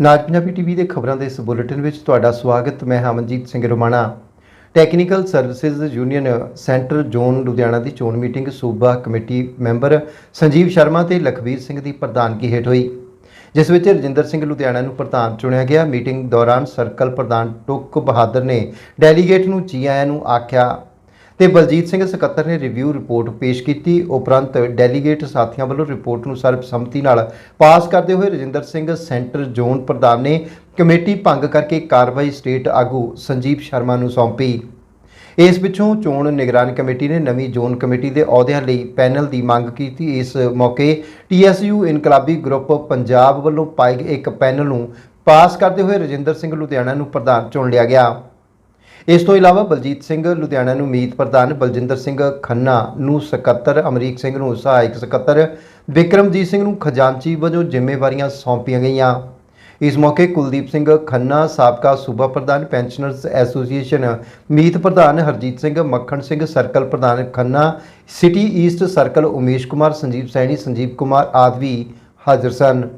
ਨਾਜ Punjabi TV ਦੇ ਖਬਰਾਂ ਦੇ ਇਸ ਬੁਲੇਟਿਨ ਵਿੱਚ ਤੁਹਾਡਾ ਸਵਾਗਤ। ਮੈਂ ਹਾਂ Amanjit Singh Romana. Technical services union centre zone Ludhiana ਦੀ ਚੋਣ ਮੀਟਿੰਗ ਸੂਬਾ ਕਮੇਟੀ ਮੈਂਬਰ ਸੰਜੀਵ ਸ਼ਰਮਾ ਤੇ ਲਖਵੀਰ ਸਿੰਘ ਦੀ ਪ੍ਰਧਾਨਗੀ ਹੇਠ ਹੋਈ। ਜਿਸ ਵਿੱਚ ਰਜਿੰਦਰ ਸਿੰਘ ਲੁਧਿਆਣਾ ਨੂੰ ਪ੍ਰਧਾਨ ਚੁਣਿਆ ਗਿਆ। ਮੀਟਿੰਗ ਦੌਰਾਨ ਸਰਕਲ ਪ੍ਰਧਾਨ ਟੁੱਕ ਬਹਾਦਰ ਨੇ ਡੈਲੀਗੇਟ ਨੂੰ ਜੀ ਆਇਆਂ ਨੂੰ ਆਖਿਆ ਤੇ ਬਲਜੀਤ ਸਿੰਘ ਸਕੱਤਰ ਨੇ ਰਿਵਿਊ ਰਿਪੋਰਟ ਪੇਸ਼ ਕੀਤੀ। ਉਪਰੰਤ ਡੈਲੀਗੇਟ ਸਾਥੀਆਂ ਵੱਲੋਂ ਰਿਪੋਰਟ ਨੂੰ ਸਰਬਸੰਮਤੀ ਨਾਲ ਪਾਸ ਕਰਦੇ ਹੋਏ ਰਜਿੰਦਰ ਸਿੰਘ ਸੈਂਟਰ ਜ਼ੋਨ ਪ੍ਰਧਾਨ ਨੇ ਕਮੇਟੀ ਭੰਗ ਕਰਕੇ ਕਾਰਵਾਈ ਸਟੇਟ ਆਗੂ ਸੰਜੀਵ ਸ਼ਰਮਾ ਨੂੰ ਸੌਂਪੀ। ਇਸ ਪਿੱਛੋਂ ਚੋਣ ਨਿਗਰਾਨ ਕਮੇਟੀ ਨੇ ਨਵੀਂ ਜ਼ੋਨ ਕਮੇਟੀ ਦੇ ਅਹੁਦਿਆਂ ਲਈ ਪੈਨਲ ਦੀ ਮੰਗ ਕੀਤੀ। ਇਸ ਮੌਕੇ ਟੀਐਸਯੂ ਇਨਕਲਾਬੀ ਗਰੁੱਪ ਪੰਜਾਬ ਵੱਲੋਂ ਪਾਏ ਗਏ ਇੱਕ ਪੈਨਲ ਨੂੰ ਪਾਸ ਕਰਦੇ ਹੋਏ ਰਜਿੰਦਰ ਸਿੰਘ ਲੁਧਿਆਣਾ ਨੂੰ ਪ੍ਰਧਾਨ ਚੁਣ ਲਿਆ ਗਿਆ। ਇਸ ਤੋਂ ਇਲਾਵਾ ਬਲਜੀਤ ਸਿੰਘ ਲੁਧਿਆਣਾ ਨੂੰ ਮੀਤ ਪ੍ਰਧਾਨ ਬਲਜਿੰਦਰ ਸਿੰਘ ਖੰਨਾ ਨੂੰ ਸਕੱਤਰ, ਅਮਰੀਕ ਸਿੰਘ ਨੂੰ ਸਹਾਇਕ ਸਕੱਤਰ, ਵਿਕਰਮਜੀਤ ਸਿੰਘ ਨੂੰ ਖਜ਼ਾਨਚੀ ਵਜੋਂ ਜ਼ਿੰਮੇਵਾਰੀਆਂ ਸੌਂਪੀਆਂ ਗਈਆਂ। ਇਸ ਮੌਕੇ ਕੁਲਦੀਪ ਸਿੰਘ ਖੰਨਾ, ਸਾਬਕਾ ਸੂਬਾ ਪ੍ਰਧਾਨ ਪੈਨਸ਼ਨਰਸ ਐਸੋਸੀਏਸ਼ਨ, ਮੀਤ ਪ੍ਰਧਾਨ ਹਰਜੀਤ ਸਿੰਘ, ਮੱਖਣ ਸਿੰਘ, ਸਰਕਲ ਪ੍ਰਧਾਨ Khanna, city east circle Umesh Kumar, Sanjeev Saini, Sanjeev Kumar ਆਦਿ ਵੀ ਹਾਜ਼ਰ ਸਨ।